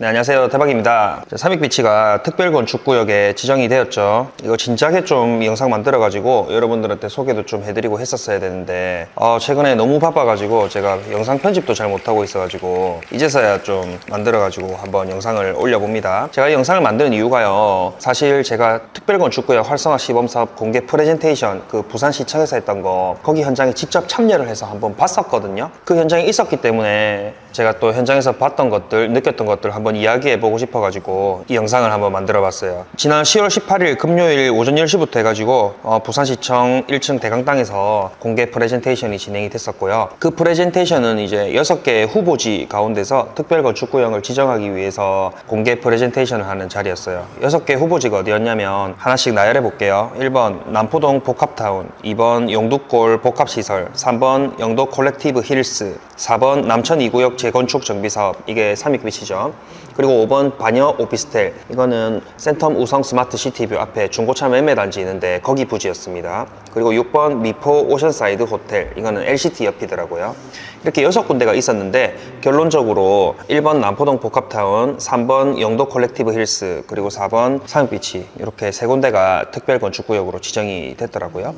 네, 안녕하세요. 대박입니다. 삼익비치가 특별건축구역에 지정이 되었죠. 이거 진작에 좀 영상 만들어가지고 여러분들한테 소개도 좀 해드리고 했었어야 되는데, 어, 최근에 너무 바빠가지고 제가 영상 편집도 잘 못하고 있어가지고, 이제서야 좀 만들어가지고 한번 영상을 올려봅니다. 제가 이 영상을 만드는 이유가요. 사실 제가 특별건축구역 활성화 시범사업 공개 프레젠테이션 그 부산시청에서 했던 거, 거기 현장에 직접 참여를 해서 한번 봤었거든요. 그 현장에 있었기 때문에 제가 또 현장에서 봤던 것들, 느꼈던 것들 한번 이야기해 보고 싶어 가지고 이 영상을 한번 만들어 봤어요. 지난 10월 18일 금요일 오전 10시부터 해 가지고 어, 부산시청 1층 대강당에서 공개 프레젠테이션이 진행이 됐었고요. 그 프레젠테이션은 이제 6개의 후보지 가운데서 특별 건축구역을 지정하기 위해서 공개 프레젠테이션을 하는 자리였어요. 6개 후보지가 어디였냐면 하나씩 나열해 볼게요. 1번 남포동 복합타운, 2번 용두골 복합시설, 3번 영도 콜렉티브 힐스, 4번 남천 2구역 재건축 정비 사업, 이게 삼익비치죠. 그리고 5번 반여 오피스텔, 이거는 센텀 우성 스마트 시티뷰 앞에 중고차 매매 단지 있는데 거기 부지였습니다. 그리고 6번 미포 오션사이드 호텔, 이거는 LCT 옆이더라고요. 이렇게 여섯 군데가 있었는데 결론적으로 1번 남포동 복합타운, 3번 영도 콜렉티브 힐스, 그리고 4번 삼익비치 이렇게 세 군데가 특별 건축구역으로 지정이 됐더라고요.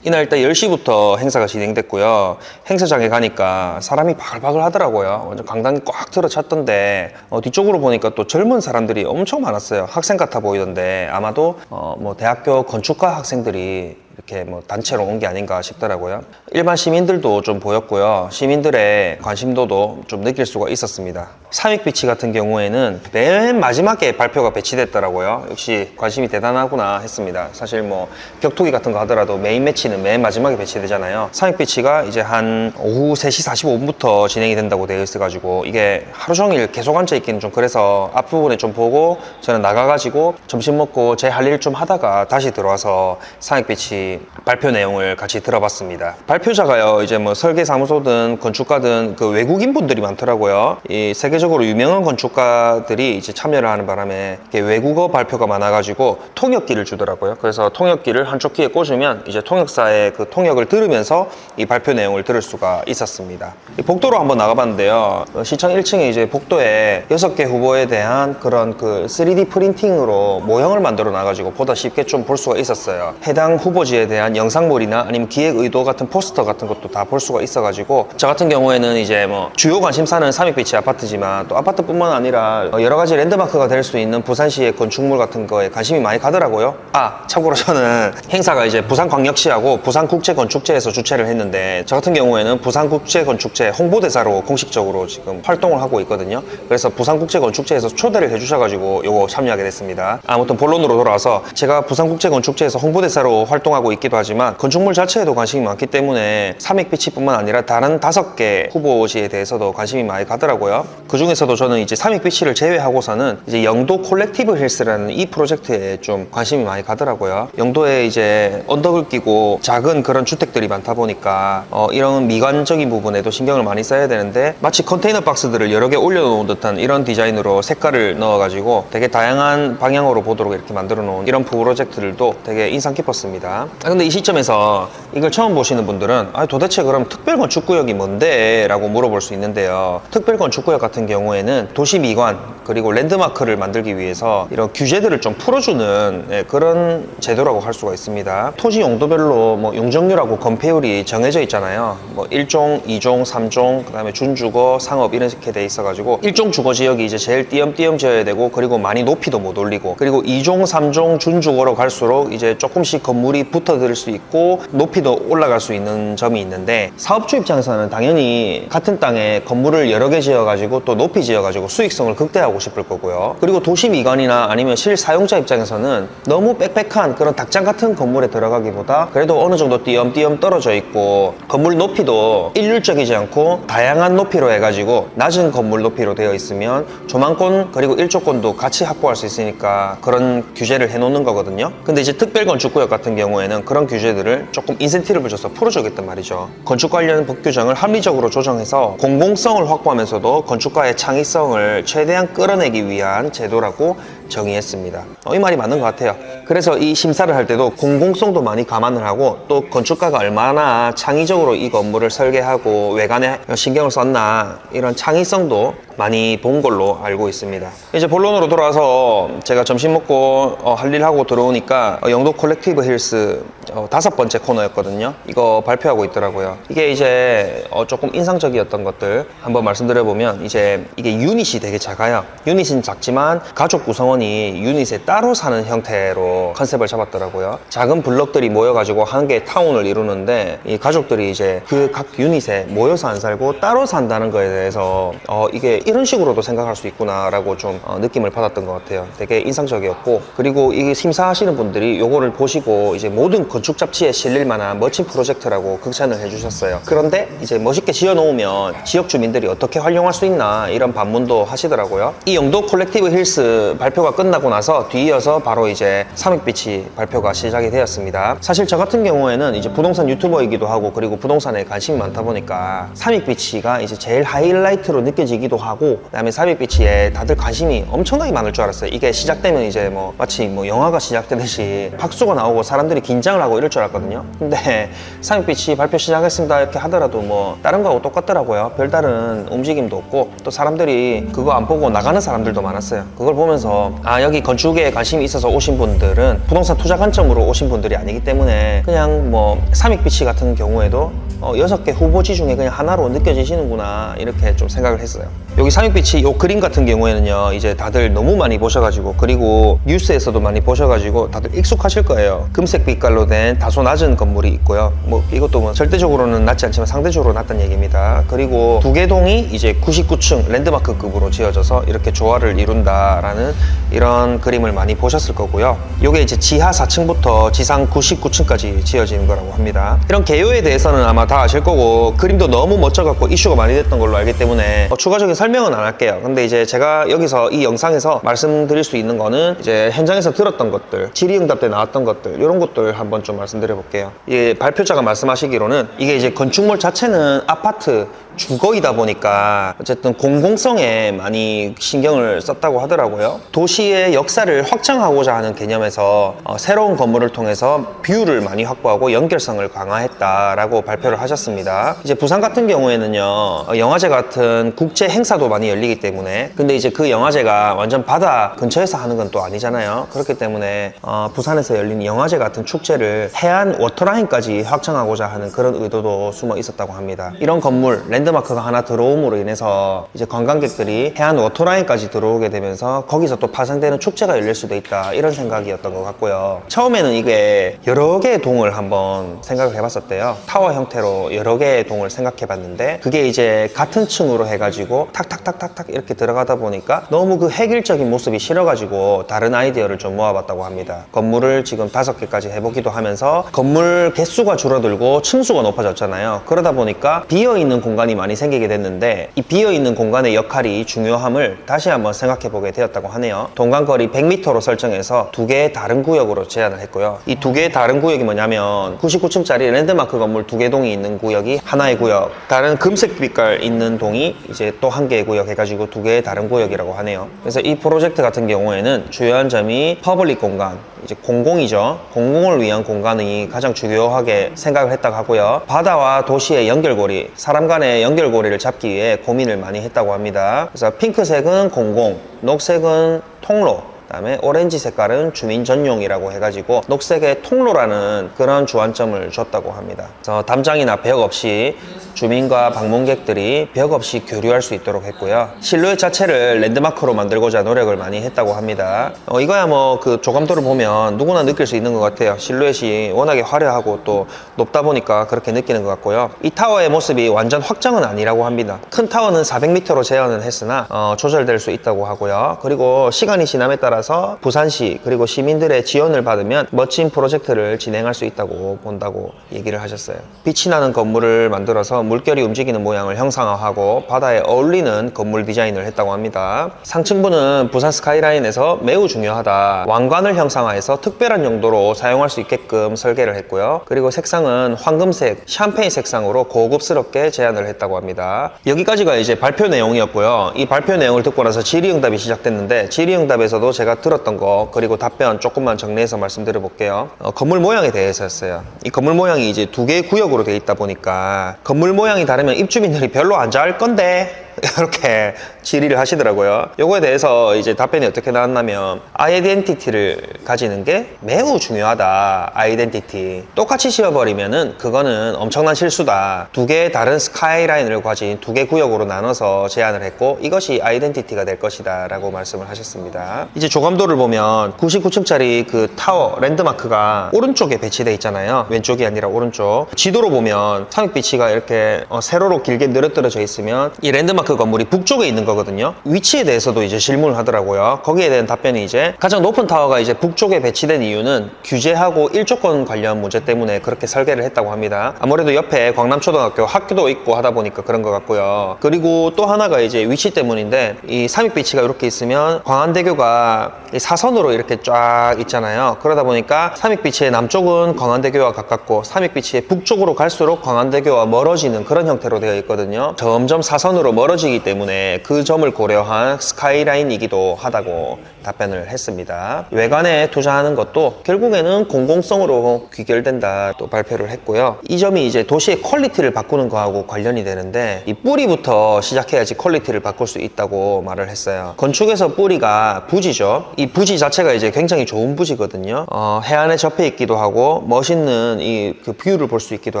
이날 일단 10시부터 행사가 진행됐고요. 행사장에 가니까 사람이 바글바글 하더라고요. 완전 강당이 꽉 들어찼던데 어, 뒤쪽으로 보니까 또 젊은 사람들이 엄청 많았어요. 학생 같아 보이던데 아마도 어, 뭐 대학교 건축과 학생들이 이렇게 뭐 단체로 온 게 아닌가 싶더라고요. 일반 시민들도 좀 보였고요. 시민들의 관심도도 좀 느낄 수가 있었습니다. 삼익 비치 같은 경우에는 맨 마지막에 발표가 배치됐더라고요. 역시 관심이 대단하구나 했습니다. 사실 뭐 격투기 같은 거 하더라도 메인 매치는 맨 마지막에 배치되잖아요. 삼익 비치가 이제 한 오후 3시 45분부터 진행이 된다고 되어 있어가지고 이게 하루 종일 계속 앉아 있기는 좀 그래서 앞부분에 좀 보고 저는 나가가지고 점심 먹고 제 할 일 좀 하다가 다시 들어와서 삼익 비치 발표 내용을 같이 들어봤습니다. 발표자가요, 이제 뭐 설계 사무소든 건축가든 그 외국인 분들이 많더라고요. 이 세계 적으로 유명한 건축가들이 이제 참여를 하는 바람에 외국어 발표가 많아가지고 통역기를 주더라고요. 그래서 통역기를 한쪽 귀에 꽂으면 이제 통역사의 그 통역을 들으면서 이 발표 내용을 들을 수가 있었습니다. 이 복도로 한번 나가봤는데요. 어, 시청 1층에 이제 복도에 6개 후보에 대한 그런 그 3D 프린팅으로 모형을 만들어 놔가지고 보다 쉽게 좀 볼 수가 있었어요. 해당 후보지에 대한 영상물이나 아니면 기획 의도 같은 포스터 같은 것도 다 볼 수가 있어가지고 저 같은 경우에는 이제 뭐 주요 관심사는 삼익비치 아파트지만 또 아파트뿐만 아니라 어, 여러 가지 랜드마크가 될 수 있는 부산시의 건축물 같은 거에 관심이 많이 가더라고요. 아 참고로 저는 행사가 이제 부산광역시하고 부산국제건축제에서 주최를 했는데 저 같은 경우에는 부산국제건축제 홍보대사로 공식적으로 지금 활동을 하고 있거든요. 그래서 부산국제건축제에서 초대를 해주셔가지고 요거 참여하게 됐습니다. 아무튼 본론으로 돌아와서 제가 부산국제건축제에서 홍보대사로 활동하고 있기도 하지만 건축물 자체에도 관심이 많기 때문에 삼익비치뿐만 아니라 다른 다섯 개 후보지에 대해서도 관심이 많이 가더라고요. 그 중에서도 저는 이제 삼익비치를 제외하고서는 이제 영도 콜렉티브 힐스라는 이 프로젝트에 좀 관심이 많이 가더라고요. 영도에 이제 언덕을 끼고 작은 그런 주택들이 많다 보니까 어, 이런 미관적인 부분에도 신경을 많이 써야 되는데 마치 컨테이너 박스들을 여러 개 올려놓은 듯한 이런 디자인으로 색깔을 넣어가지고 되게 다양한 방향으로 보도록 이렇게 만들어 놓은 이런 프로젝트들도 되게 인상 깊었습니다. 아, 근데 이 시점에서 이걸 처음 보시는 분들은 아, 도대체 그럼 특별건축구역이 뭔데? 라고 물어볼 수 있는데요. 특별건축구역 같은 경우에는 도시 미관 그리고 랜드마크를 만들기 위해서 이런 규제들을 좀 풀어주는 예, 그런 제도라고 할 수가 있습니다. 토지 용도별로 뭐 용적률하고 건폐율이 정해져 있잖아요. 뭐 1종, 2종, 3종, 그 다음에 준주거, 상업 이렇게 돼 있어가지고 1종 주거 지역이 이제 제일 띄엄띄엄 지어야 되고 그리고 많이 높이도 못 올리고 그리고 2종, 3종 준주거로 갈수록 이제 조금씩 건물이 붙어들 수 있고 높이도 올라갈 수 있는 점이 있는데 사업주 입장에서는 당연히 같은 땅에 건물을 여러 개 지어가지고 또 높이 지어가지고 수익성을 극대화하고 싶을 거고요. 그리고 도시 미관이나 아니면 실사용자 입장에서는 너무 빽빽한 그런 닭장 같은 건물에 들어가기보다 그래도 어느 정도 띄엄띄엄 떨어져 있고 건물 높이도 일률적이지 않고 다양한 높이로 해가지고 낮은 건물 높이로 되어 있으면 조망권 그리고 일조권도 같이 확보할 수 있으니까 그런 규제를 해놓는 거거든요. 근데 이제 특별건축구역 같은 경우에는 그런 규제들을 조금 인센티브를 줘서 풀어주겠단 말이죠. 건축 관련 법 규정을 합리적으로 조정해서 공공성을 확보하면서도 건축가의 창의성을 최대한 끌어내기 위한 제도라고 정의했습니다. 어, 이 말이 맞는 것 같아요. 그래서 이 심사를 할 때도 공공성도 많이 감안을 하고 또 건축가가 얼마나 창의적으로 이 건물을 설계하고 외관에 신경을 썼나 이런 창의성도 많이 본 걸로 알고 있습니다. 이제 본론으로 돌아와서 제가 점심 먹고 어, 할일 하고 들어오니까 어, 영도 콜렉티브 힐스 어, 다섯 번째 코너였거든요. 이거 발표하고 있더라고요. 이게 이제 어, 조금 인상적이었던 것들 한번 말씀드려보면 이제 이게 유닛이 되게 작아요. 유닛은 작지만 가족 구성원이 유닛에 따로 사는 형태로 컨셉을 잡았더라고요. 작은 블럭들이 모여가지고 한 개의 타운을 이루는데 이 가족들이 이제 그 각 유닛에 모여서 안 살고 따로 산다는 거에 대해서 어, 이게 이런 식으로도 생각할 수 있구나라고 좀 어, 느낌을 받았던 것 같아요. 되게 인상적이었고 그리고 이게 심사하시는 분들이 요거를 보시고 이제 모든 건축 잡지에 실릴 만한 멋진 프로젝트라고 극찬을 해주셨어요. 그런데 이제 멋있게 지어 놓으면 지역 주민들이 어떻게 활용할 수 있나 이런 반문도 하시더라고요. 이 영도 콜렉티브 힐스 발표가 끝나고 나서 뒤이어서 바로 이제 삼익비치 발표가 시작이 되었습니다. 사실 저 같은 경우에는 이제 부동산 유튜버이기도 하고 그리고 부동산에 관심이 많다 보니까 삼익비치가 이제 제일 하이라이트로 느껴지기도 하고 그다음에 삼익비치에 다들 관심이 엄청나게 많을 줄 알았어요. 이게 시작되면 이제 뭐 마치 뭐 영화가 시작되듯이 박수가 나오고 사람들이 긴장을 하고 이럴 줄 알았거든요. 근데 삼익비치 발표 시작했습니다 이렇게 하더라도 뭐 다른 거하고 똑같더라고요. 별다른 움직임도 없고 또 사람들이 그거 안 보고 나가는 사람들도 많았어요. 그걸 보면서 아 여기 건축에 관심이 있어서 오신 분들은 부동산 투자 관점으로 오신 분들이 아니기 때문에 그냥 뭐 삼익비치 같은 경우에도 어, 여섯 개 후보지 중에 그냥 하나로 느껴지시는구나 이렇게 좀 생각을 했어요. 여기 삼익빛이 요 그림 같은 경우에는요 이제 다들 너무 많이 보셔가지고 그리고 뉴스에서도 많이 보셔가지고 다들 익숙하실 거예요. 금색 빛깔로 된 다소 낮은 건물이 있고요. 뭐 이것도 뭐 절대적으로는 낮지 않지만 상대적으로 낮다는 얘기입니다. 그리고 두개 동이 이제 99층 랜드마크급으로 지어져서 이렇게 조화를 이룬다라는 이런 그림을 많이 보셨을 거고요. 요게 이제 지하 4층부터 지상 99층까지 지어지는 거라고 합니다. 이런 개요에 대해서는 아마 다 아실 거고 그림도 너무 멋져갖고 이슈가 많이 됐던 걸로 알기 때문에 어, 추가적인 설 명은 안 할게요. 근데 이제 제가 여기서 이 영상에서 말씀드릴 수 있는 거는 이제 현장에서 들었던 것들, 질의응답 때 나왔던 것들 이런 것들 한번 좀 말씀드려 볼게요. 이 발표자가 말씀하시기로는 이게 이제 건축물 자체는 아파트 주거이다 보니까 어쨌든 공공성에 많이 신경을 썼다고 하더라고요. 도시의 역사를 확장하고자 하는 개념에서 어, 새로운 건물을 통해서 뷰를 많이 확보하고 연결성을 강화했다라고 발표를 하셨습니다. 이제 부산 같은 경우에는요, 어, 영화제 같은 국제 행사도 많이 열리기 때문에 근데 이제 그 영화제가 완전 바다 근처에서 하는 건 또 아니잖아요. 그렇기 때문에 어, 부산에서 열린 영화제 같은 축제를 해안 워터라인까지 확장하고자 하는 그런 의도도 숨어 있었다고 합니다. 이런 건물 랜드마크가 하나 들어옴으로 인해서 이제 관광객들이 해안 워터라인까지 들어오게 되면서 거기서 또 파생되는 축제가 열릴 수도 있다 이런 생각이었던 것 같고요. 처음에는 이게 여러 개의 동을 한번 생각을 해봤었대요. 타워 형태로 여러 개의 동을 생각해봤는데 그게 이제 같은 층으로 해가지고 탁탁탁탁탁 이렇게 들어가다 보니까 너무 그 획일적인 모습이 싫어가지고 다른 아이디어를 좀 모아봤다고 합니다. 건물을 지금 다섯 개까지 해보기도 하면서 건물 개수가 줄어들고 층수가 높아졌잖아요. 그러다 보니까 비어있는 공간이 많이 생기게 됐는데 이 비어있는 공간의 역할이 중요함을 다시 한번 생각해 보게 되었다고 하네요. 동간거리 100m로 설정해서 두 개의 다른 구역으로 제한을 했고요. 이 두 개의 다른 구역이 뭐냐면 99층짜리 랜드마크 건물 두 개 동이 있는 구역이 하나의 구역, 다른 금색 빛깔 있는 동이 이제 또 한 개의 구역 해가지고 두 개의 다른 구역이라고 하네요. 그래서 이 프로젝트 같은 경우에는 주요한 점이 퍼블릭 공간, 이제 공공이죠. 공공을 위한 공간이 가장 중요하게 생각을 했다고 하고요. 바다와 도시의 연결고리, 사람 간의 연결고리를 잡기 위해 고민을 많이 했다고 합니다. 그래서 핑크색은 공공, 녹색은 통로, 그다음에 오렌지 색깔은 주민 전용이라고 해가지고 녹색의 통로라는 그런 주안점을 줬다고 합니다. 그래서 담장이나 벽 없이 주민과 방문객들이 벽 없이 교류할 수 있도록 했고요. 실루엣 자체를 랜드마크로 만들고자 노력을 많이 했다고 합니다. 어, 이거야 뭐 그 조감도를 보면 누구나 느낄 수 있는 것 같아요. 실루엣이 워낙에 화려하고 또 높다 보니까 그렇게 느끼는 것 같고요. 이 타워의 모습이 완전 확장은 아니라고 합니다. 큰 타워는 400m로 제한은 했으나 어, 조절될 수 있다고 하고요. 그리고 시간이 지남에 따라 서 부산시 그리고 시민들의 지원을 받으면 멋진 프로젝트를 진행할 수 있다고 본다고 얘기를 하셨어요. 빛이 나는 건물을 만들어서 물결이 움직이는 모양을 형상화하고 바다에 어울리는 건물 디자인을 했다고 합니다. 상층부는 부산 스카이라인에서 매우 중요하다. 왕관을 형상화해서 특별한 용도로 사용할 수 있게끔 설계를 했고요. 그리고 색상은 황금색, 샴페인 색상으로 고급스럽게 제안을 했다고 합니다. 여기까지가 이제 발표 내용이었고요. 이 발표 내용을 듣고 나서 질의응답이 시작됐는데 질의응답에서도 제가 제가 들었던 거 그리고 답변 조금만 정리해서 말씀드려 볼게요. 어, 건물 모양에 대해서였어요. 이 건물 모양이 이제 두 개의 구역으로 되어 있다 보니까 건물 모양이 다르면 입주민들이 별로 안 좋아할 건데 이렇게 질의를 하시더라고요. 요거에 대해서 이제 답변이 어떻게 나왔냐면 아이덴티티를 가지는 게 매우 중요하다. 아이덴티티. 똑같이 씌워버리면은 그거는 엄청난 실수다. 두 개의 다른 스카이라인을 가진 두 개 구역으로 나눠서 제안을 했고 이것이 아이덴티티가 될 것이다 라고 말씀을 하셨습니다. 이제 조감도를 보면 99층짜리 그 타워 랜드마크가 오른쪽에 배치돼 있잖아요. 왼쪽이 아니라 오른쪽. 지도로 보면 삼익비치가 이렇게 어, 세로로 길게 늘어뜨려져 있으면 이 랜드마크 건물이 북쪽에 있는 거거든요. 위치에 대해서도 이제 질문을 하더라고요. 거기에 대한 답변이 이제 가장 높은 타워가 이제 북쪽에 배치된 이유는 규제하고 일조권 관련 문제 때문에 그렇게 설계를 했다고 합니다. 아무래도 옆에 광남초등학교 학교도 있고 하다 보니까 그런 것 같고요. 그리고 또 하나가 이제 위치 때문인데 이 삼익비치가 이렇게 있으면 광안대교가 이 사선으로 이렇게 쫙 있잖아요. 그러다 보니까 삼익비치의 남쪽은 광안대교와 가깝고 삼익비치의 북쪽으로 갈수록 광안대교와 멀어지는 그런 형태로 되어 있거든요. 점점 사선으로 멀어지 기 때문에 그 점을 고려한 스카이라인이기도 하다고 답변을 했습니다. 외관에 투자하는 것도 결국에는 공공성으로 귀결된다 또 발표를 했고요. 이 점이 이제 도시의 퀄리티를 바꾸는 거하고 관련이 되는데 이 뿌리부터 시작해야지 퀄리티를 바꿀 수 있다고 말을 했어요. 건축에서 뿌리가 부지죠. 이 부지 자체가 이제 굉장히 좋은 부지거든요. 어, 해안에 접해 있기도 하고 멋있는 이 그 뷰를 볼 수 있기도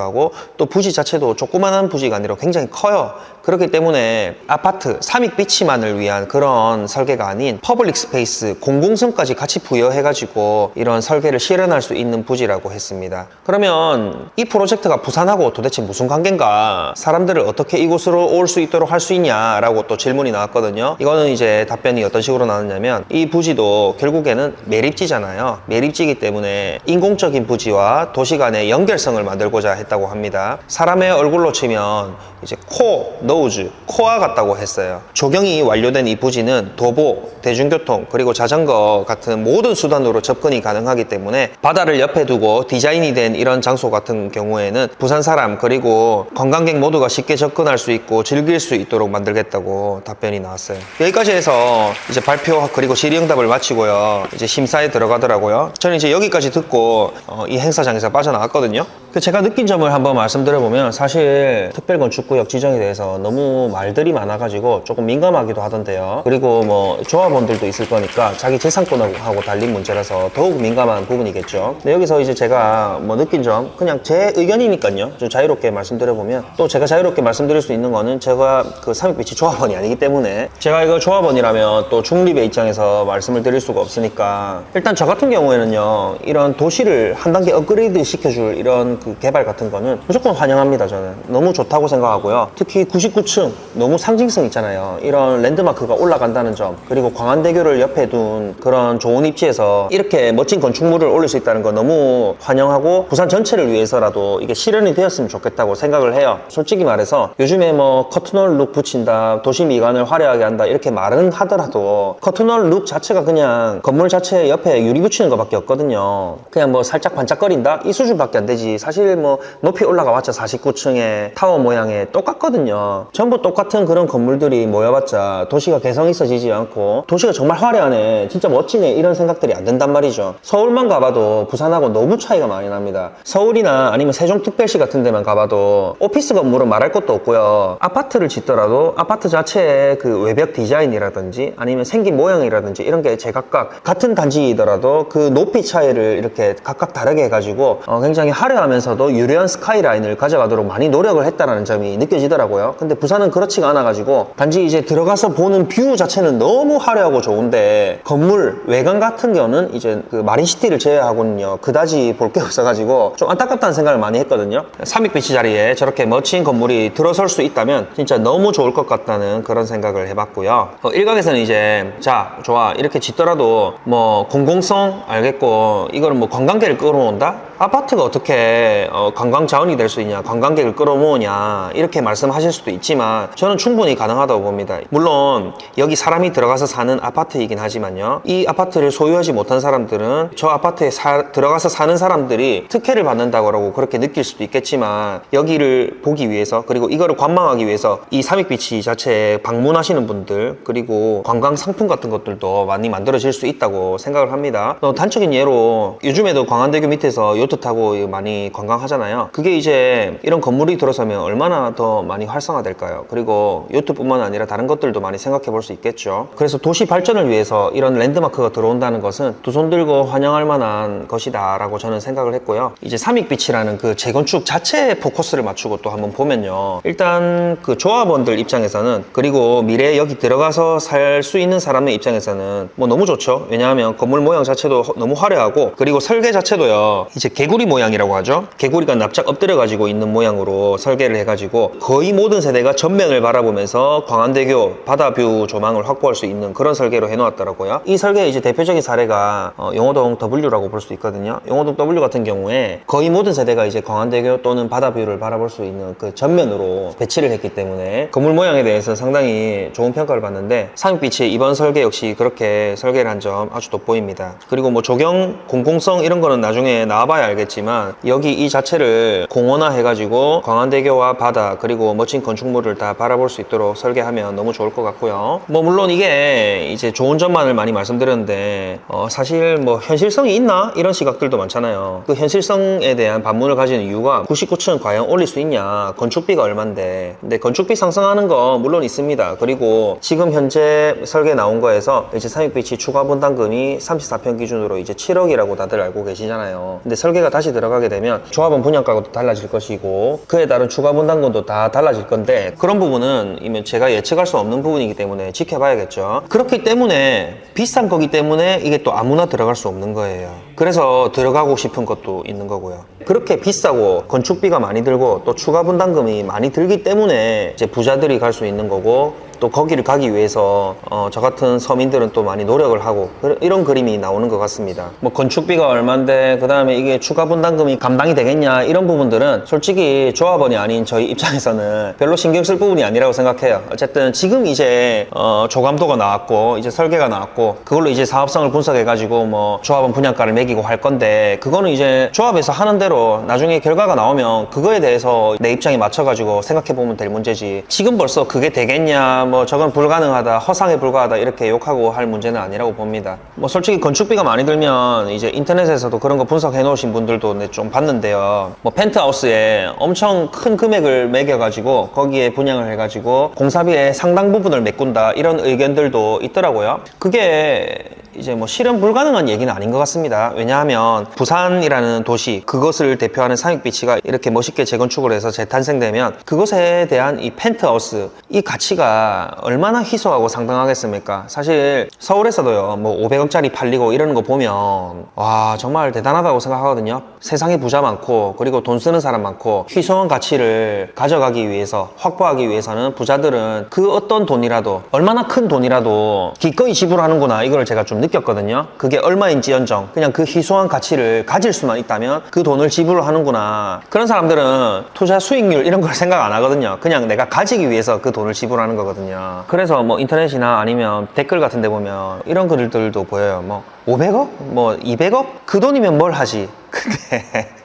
하고 또 부지 자체도 조그만한 부지가 아니라 굉장히 커요. 그렇기 때문에 아파트, 삼익 비치만을 위한 그런 설계가 아닌 퍼블릭 스페 이스, 공공성까지 같이 부여해가지고 이런 설계를 실현할 수 있는 부지라고 했습니다. 그러면 이 프로젝트가 부산하고 도대체 무슨 관계인가? 사람들을 어떻게 이곳으로 올 수 있도록 할 수 있냐라고 또 질문이 나왔거든요. 이거는 이제 답변이 어떤 식으로 나왔냐면 이 부지도 결국에는 매립지잖아요. 매립지이기 때문에 인공적인 부지와 도시 간의 연결성을 만들고자 했다고 합니다. 사람의 얼굴로 치면 이제 코, 노우즈, 코와 같다고 했어요. 조경이 완료된 이 부지는 도보, 대중교통, 그리고 자전거 같은 모든 수단으로 접근이 가능하기 때문에 바다를 옆에 두고 디자인이 된 이런 장소 같은 경우에는 부산 사람 그리고 관광객 모두가 쉽게 접근할 수 있고 즐길 수 있도록 만들겠다고 답변이 나왔어요. 여기까지 해서 이제 발표 그리고 질의응답을 마치고요. 이제 심사에 들어가더라고요. 저는 이제 여기까지 듣고 어, 이 행사장에서 빠져나왔거든요. 그 제가 느낀 점을 한번 말씀드려보면 사실 특별건축구역 지정에 대해서 너무 말들이 많아가지고 조금 민감하기도 하던데요. 그리고 뭐 조합원들도 있을 거니까 자기 재산권하고 달린 문제라서 더욱 민감한 부분이겠죠. 근데 여기서 이제 제가 뭐 느낀 점 그냥 제 의견이니까요. 좀 자유롭게 말씀드려보면 또 제가 자유롭게 말씀드릴 수 있는 거는 제가 그 삼익비치 조합원이 아니기 때문에 제가 이거 조합원이라면 또 중립의 입장에서 말씀을 드릴 수가 없으니까 일단 저 같은 경우에는요 이런 도시를 한 단계 업그레이드 시켜줄 이런 그 개발 같은 거는 무조건 환영합니다 저는. 너무 좋다고 생각하고요. 특히 99층 너무 상징성 있잖아요. 이런 랜드마크가 올라간다는 점 그리고 광안대교를 옆에 둔 그런 좋은 입지에서 이렇게 멋진 건축물을 올릴 수 있다는 거 너무 환영하고 부산 전체를 위해서라도 이게 실현이 되었으면 좋겠다고 생각을 해요. 솔직히 말해서 요즘에 뭐 커튼홀 룩 붙인다 도시 미관을 화려하게 한다 이렇게 말은 하더라도 커튼홀 룩 자체가 그냥 건물 자체 옆에 유리 붙이는 것밖에 없거든요. 그냥 뭐 살짝 반짝거린다? 이 수준밖에 안 되지 사실 뭐 높이 올라가 봤자 49층의 타워 모양에 똑같거든요. 전부 똑같은 그런 건물들이 모여봤자 도시가 개성 있어지지 않고 도시가 정말 화려하네. 진짜 멋지네. 이런 생각들이 안 든단 말이죠. 서울만 가봐도 부산하고 너무 차이가 많이 납니다. 서울이나 아니면 세종특별시 같은 데만 가봐도 오피스 건물은 말할 것도 없고요. 아파트를 짓더라도 아파트 자체의 그 외벽 디자인이라든지 아니면 생긴 모양이라든지 이런 게 제각각 같은 단지이더라도 그 높이 차이를 이렇게 각각 다르게 해가지고 어, 굉장히 화려하면서 도 유려한 스카이라인을 가져가도록 많이 노력을 했다는 점이 느껴지더라고요. 근데 부산은 그렇지가 않아가지고 단지 이제 들어가서 보는 뷰 자체는 너무 화려하고 좋은데 건물 외관 같은 경우는 이제 그 마린시티를 제외하고는요 그다지 볼 게 없어가지고 좀 안타깝다는 생각을 많이 했거든요. 삼익비치 자리에 저렇게 멋진 건물이 들어설 수 있다면 진짜 너무 좋을 것 같다는 그런 생각을 해봤고요. 어, 일각에서는 이제 자 좋아 이렇게 짓더라도 뭐 공공성 알겠고 이거는 뭐 관광객을 끌어온다 아파트가 어떻게 어, 관광 자원이 될 수 있냐, 관광객을 끌어모으냐 이렇게 말씀하실 수도 있지만 저는 충분히 가능하다고 봅니다. 물론 여기 사람이 들어가서 사는 아파트이긴 하지만요. 이 아파트를 소유하지 못한 사람들은 저 아파트에 사- 들어가서 사는 사람들이 특혜를 받는다고 그렇게 느낄 수도 있겠지만 여기를 보기 위해서 그리고 이거를 관망하기 위해서 이 삼익비치 자체에 방문하시는 분들 그리고 관광 상품 같은 것들도 많이 만들어질 수 있다고 생각을 합니다. 또 단적인 예로 요즘에도 광안대교 밑에서 요트 타고 많이 관광하잖아요. 그게 이제 이런 건물이 들어서면 얼마나 더 많이 활성화될까요? 그리고 요트뿐만 아니라 다른 것들도 많이 생각해 볼 수 있겠죠. 그래서 도시 발전을 위해서 이런 랜드마크가 들어온다는 것은 두 손 들고 환영할 만한 것이다라고 저는 생각을 했고요. 이제 삼익비치라는 그 재건축 자체에 포커스를 맞추고 또 한번 보면요. 일단 그 조합원들 입장에서는 그리고 미래에 여기 들어가서 살 수 있는 사람의 입장에서는 뭐 너무 좋죠. 왜냐하면 건물 모양 자체도 허- 너무 화려하고 그리고 설계 자체도요. 이제 개구리 모양이라고 하죠. 개구리가 납작 엎드려 가지고 있는 모양으로 설계를 해가지고 거의 모든 세대가 전면을 바라보면서 광안대교 바다뷰 조망을 확보할 수 있는 그런 설계로 해놓았더라고요. 이 설계의 이제 대표적인 사례가 어, 용호동 W라고 볼 수 있거든요. 용호동 W 같은 경우에 거의 모든 세대가 이제 광안대교 또는 바다뷰를 바라볼 수 있는 그 전면으로 배치를 했기 때문에 건물 모양에 대해서 상당히 좋은 평가를 받는데 삼익비치의 이번 설계 역시 그렇게 설계를 한 점 아주 돋보입니다. 그리고 뭐 조경 공공성 이런 거는 나중에 나와봐야 알겠지만 여기 이 자체를 공원화 해가지고 광안대교와 바다 그리고 멋진 건축물을 다 바라볼 수 있도록 설계하면 너무 좋을 것 같고요. 뭐 물론 이게 이제 좋은 점만을 많이 말씀드렸는데 어, 사실 뭐 현실성이 있나 이런 시각들도 많잖아요. 그 현실성에 대한 반문을 가지는 이유가 99층 과연 올릴 수 있냐 건축비가 얼만데 근데 건축비 상승하는 거 물론 있습니다. 그리고 지금 현재 설계 나온 거에서 이제 삼익비치 추가 분담금이 34평 기준으로 이제 7억이라고 다들 알고 계시잖아요. 근데 설 계가 다시 들어가게 되면 조합원 분양가도 달라질 것이고 그에 따른 추가 분담금도 다 달라질 건데 그런 부분은 이면 제가 예측할 수 없는 부분이기 때문에 지켜봐야겠죠. 그렇기 때문에 비싼 거기 때문에 이게 또 아무나 들어갈 수 없는 거예요. 그래서 들어가고 싶은 것도 있는 거고요. 그렇게 비싸고 건축비가 많이 들고 또 추가 분담금이 많이 들기 때문에 이제 부자들이 갈 수 있는 거고 또 거기를 가기 위해서 어, 저 같은 서민들은 또 많이 노력을 하고 이런 그림이 나오는 것 같습니다. 뭐 건축비가 얼만데 그 다음에 이게 추가 분담금이 감당이 되겠냐 이런 부분들은 솔직히 조합원이 아닌 저희 입장에서는 별로 신경 쓸 부분이 아니라고 생각해요. 어쨌든 지금 이제 어, 조감도가 나왔고 이제 설계가 나왔고 그걸로 이제 사업성을 분석해가지고 뭐 조합원 분양가를 매기고 할 건데 그거는 이제 조합에서 하는 대로 나중에 결과가 나오면 그거에 대해서 내 입장에 맞춰가지고 생각해 보면 될 문제지 지금 벌써 그게 되겠냐 뭐 저건 불가능하다 허상에 불과하다 이렇게 욕하고 할 문제는 아니라고 봅니다. 뭐 솔직히 건축비가 많이 들면 이제 인터넷에서도 그런 거 분석해 놓으신 분들도 네, 좀 봤는데요. 뭐 펜트하우스에 엄청 큰 금액을 매겨가지고 거기에 분양을 해가지고 공사비의 상당 부분을 메꾼다 이런 의견들도 있더라고요. 그게 이제 뭐 실현 불가능한 얘기는 아닌 것 같습니다. 왜냐하면 부산이라는 도시 그것을 대표하는 상익비치가 이렇게 멋있게 재건축을 해서 재탄생되면 그것에 대한 이 펜트하우스 이 가치가 얼마나 희소하고 상당하겠습니까? 사실 서울에서도요 뭐 500억짜리 팔리고 이러는 거 보면 와 정말 대단하다고 생각하거든요. 세상에 부자 많고 그리고 돈 쓰는 사람 많고 희소한 가치를 가져가기 위해서 확보하기 위해서는 부자들은 그 어떤 돈이라도 얼마나 큰 돈이라도 기꺼이 지불하는구나 이걸 제가 좀 느꼈거든요. 그게 얼마인지언정 그냥 그 희소한 가치를 가질 수만 있다면 그 돈을 지불을 하는구나. 그런 사람들은 투자 수익률 이런 걸 생각 안 하거든요. 그냥 내가 가지기 위해서 그 돈을 지불하는 거거든요. 그래서 뭐 인터넷이나 아니면 댓글 같은 데 보면 이런 글들도 보여요. 뭐 500억? 뭐 200억? 그 돈이면 뭘 하지? 근데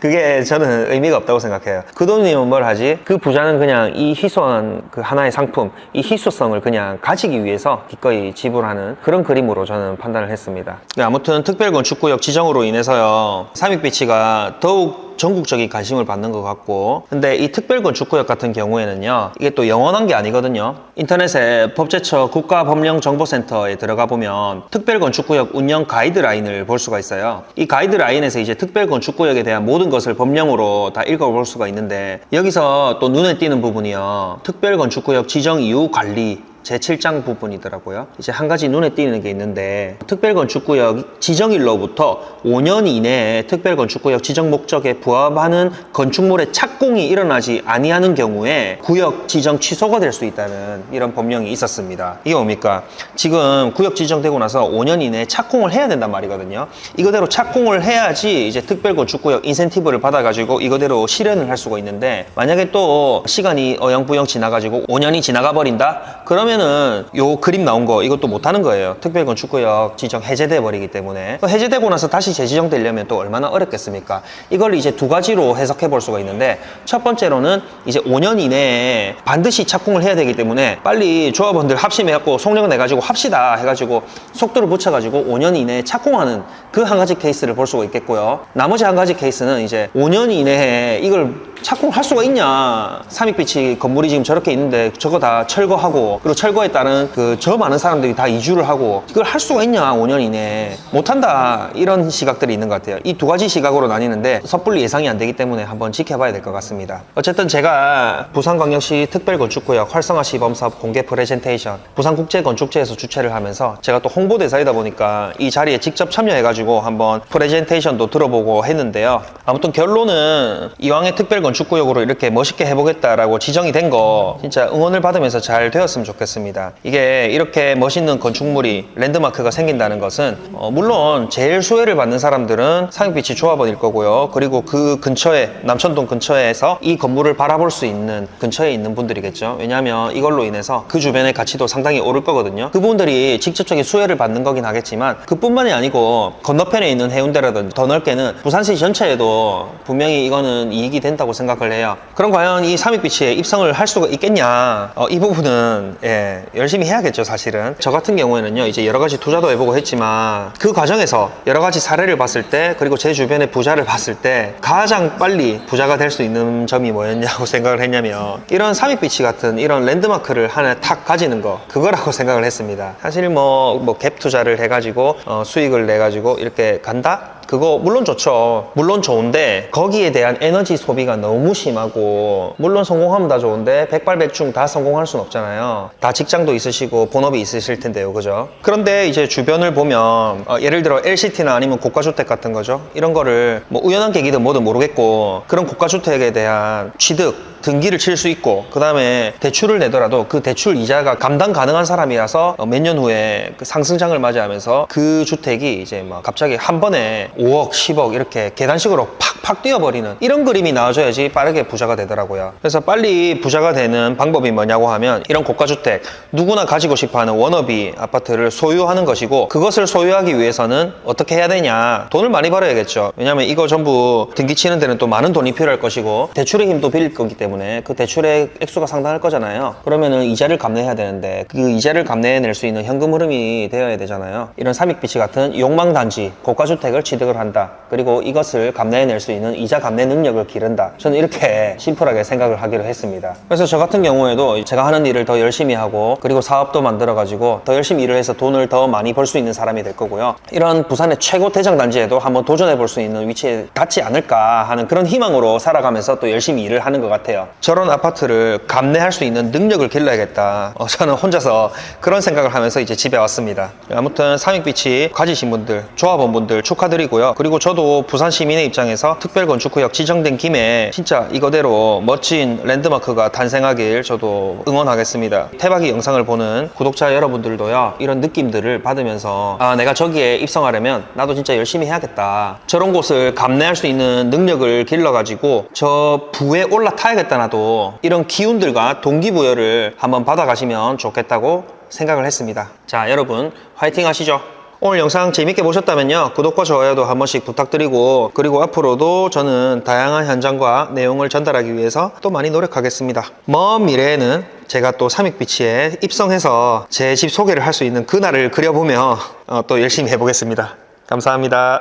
그게 저는 의미가 없다고 생각해요. 그 돈이면 뭘 하지? 그 부자는 그냥 이 희소한 그 하나의 상품, 이 희소성을 그냥 가지기 위해서 기꺼이 지불하는 그런 그림으로 저는 판단을 했습니다. 네, 아무튼 특별건축구역 지정으로 인해서요, 삼익비치가 더욱 전국적인 관심을 받는 것 같고. 근데 이 특별건축구역 같은 경우에는요 이게 또 영원한 게 아니거든요. 인터넷에 법제처 국가법령정보센터에 들어가 보면 특별건축구역 운영 가이드라인을 볼 수가 있어요. 이 가이드라인에서 이제 특별건축구역에 대한 모든 것을 법령으로 다 읽어볼 수가 있는데 여기서 또 눈에 띄는 부분이요. 특별건축구역 지정 이후 관리 제7장 부분이더라고요. 이제 한 가지 눈에 띄는 게 있는데 특별건축구역 지정일로부터 5년 이내에 특별건축구역 지정 목적에 부합하는 건축물의 착공이 일어나지 아니하는 경우에 구역 지정 취소가 될 수 있다는 이런 법령이 있었습니다. 이게 뭡니까? 지금 구역 지정되고 나서 5년 이내에 착공을 해야 된단 말이거든요. 이거대로 착공을 해야지 이제 특별건축구역 인센티브를 받아가지고 이거대로 실현을 할 수가 있는데 만약에 또 시간이 어영부영 지나가지고 5년이 지나가 버린다? 그러면 은요 그림 나온 거 이것도 못 하는 거예요. 특별건축구역 지정 해제돼 버리기 때문에 해제되고 나서 다시 재지정되려면 또 얼마나 어렵겠습니까? 이걸 이제 두 가지로 해석해 볼 수가 있는데 첫 번째로는 이제 5년 이내에 반드시 착공을 해야 되기 때문에 빨리 조합원들 합심해갖고 속력 내가지고 합시다 해가지고 속도를 붙여가지고 5년 이내에 착공하는 그 한 가지 케이스를 볼 수가 있겠고요. 나머지 한 가지 케이스는 이제 5년 이내에 이걸 착공할 수가 있냐. 삼익빛이 건물이 지금 저렇게 있는데 저거 다 철거하고 그리고 철 거에 따른 그 저 많은 사람들이 다 이주를 하고 이걸 할 수가 있냐 5년 이내에 못한다 이런 시각들이 있는 것 같아요. 이 두 가지 시각으로 나뉘는데 섣불리 예상이 안 되기 때문에 한번 지켜봐야 될 것 같습니다. 어쨌든 제가 부산광역시 특별건축구역 활성화 시범사업 공개 프레젠테이션 부산국제건축제에서 주최를 하면서 제가 또 홍보대사이다 보니까 이 자리에 직접 참여해가지고 한번 프레젠테이션도 들어보고 했는데요. 아무튼 결론은 이왕의 특별건축구역으로 이렇게 멋있게 해보겠다라고 지정이 된 거 진짜 응원을 받으면서 잘 되었으면 좋겠 습니다. 이게 이렇게 멋있는 건축물이 랜드마크가 생긴다는 것은 어, 물론 제일 수혜를 받는 사람들은 상익빛이 조합원일 거고요. 그리고 그 근처에 남천동 근처에서 이 건물을 바라볼 수 있는 근처에 있는 분들이겠죠. 왜냐하면 이걸로 인해서 그 주변의 가치도 상당히 오를 거거든요. 그분들이 직접적인 수혜를 받는 거긴 하겠지만 그뿐만이 아니고 건너편에 있는 해운대라든지 더 넓게는 부산시 전체에도 분명히 이거는 이익이 된다고 생각을 해요. 그럼 과연 이 삼익빛에 입성을 할 수가 있겠냐? 어, 이 부분은 예, 열심히 해야겠죠, 사실은. 저 같은 경우에는요, 이제 여러 가지 투자도 해보고 했지만 그 과정에서 여러 가지 사례를 봤을 때 그리고 제 주변의 부자를 봤을 때 가장 빨리 부자가 될 수 있는 점이 뭐였냐고 생각을 했냐면 이런 삼익비치 같은 이런 랜드마크를 하나 탁 가지는 거 그거라고 생각을 했습니다. 사실 뭐 뭐 갭 투자를 해가지고 어, 수익을 내가지고 이렇게 간다? 그거 물론 좋죠. 물론 좋은데 거기에 대한 에너지 소비가 너무 심하고 물론 성공하면 다 좋은데 백발백중 다 성공할 순 없잖아요. 다 직장도 있으시고 본업이 있으실 텐데요. 그죠? 그런데 이제 주변을 보면 어, 예를 들어 LCT나 아니면 고가주택 같은 거죠. 이런 거를 뭐 우연한 계기든 뭐든 모르겠고 그런 고가주택에 대한 취득 등기를 칠 수 있고 그 다음에 대출을 내더라도 그 대출 이자가 감당 가능한 사람이라서 몇 년 후에 그 상승장을 맞이하면서 그 주택이 이제 막 갑자기 한 번에 5억, 10억 이렇게 계단식으로 팍팍 뛰어버리는 이런 그림이 나와줘야지 빠르게 부자가 되더라고요. 그래서 빨리 부자가 되는 방법이 뭐냐고 하면 이런 고가주택 누구나 가지고 싶어하는 워너비 아파트를 소유하는 것이고 그것을 소유하기 위해서는 어떻게 해야 되냐 돈을 많이 벌어야겠죠. 왜냐하면 이거 전부 등기 치는 데는 또 많은 돈이 필요할 것이고 대출의 힘도 빌릴 거기 때문에 그 대출의 액수가 상당할 거잖아요. 그러면은 이자를 감내해야 되는데 그 이자를 감내해낼 수 있는 현금 흐름이 되어야 되잖아요. 이런 삼익비치 같은 욕망단지 고가주택을 취득을 한다. 그리고 이것을 감내해낼 수 있는 이자 감내 능력을 기른다. 저는 이렇게 심플하게 생각을 하기로 했습니다. 그래서 저 같은 경우에도 제가 하는 일을 더 열심히 하고 그리고 사업도 만들어가지고 더 열심히 일을 해서 돈을 더 많이 벌 수 있는 사람이 될 거고요. 이런 부산의 최고 대장 단지에도 한번 도전해 볼 수 있는 위치에 닿지 않을까 하는 그런 희망으로 살아가면서 또 열심히 일을 하는 것 같아요. 저런 아파트를 감내할 수 있는 능력을 길러야겠다. 어, 저는 혼자서 그런 생각을 하면서 이제 집에 왔습니다. 아무튼 삼익빛이 가지신 분들, 조합원 분들 축하드리고요. 그리고 저도 부산 시민의 입장에서 특별건축구역 지정된 김에 진짜 이거대로 멋진 랜드마크가 탄생하길 저도 응원하겠습니다. 태박이 영상을 보는 구독자 여러분들도요. 이런 느낌들을 받으면서 아 내가 저기에 입성하려면 나도 진짜 열심히 해야겠다. 저런 곳을 감내할 수 있는 능력을 길러가지고 저 부에 올라타야겠다 나도 이런 기운들과 동기부여를 한번 받아가시면 좋겠다고 생각을 했습니다. 자 여러분 화이팅 하시죠. 오늘 영상 재밌게 보셨다면요 구독과 좋아요도 한 번씩 부탁드리고 그리고 앞으로도 저는 다양한 현장과 내용을 전달하기 위해서 또 많이 노력하겠습니다 먼 미래에는 제가 또 삼익비치에 입성해서 제 집 소개를 할 수 있는 그날을 그려보며 어, 또 열심히 해보겠습니다 감사합니다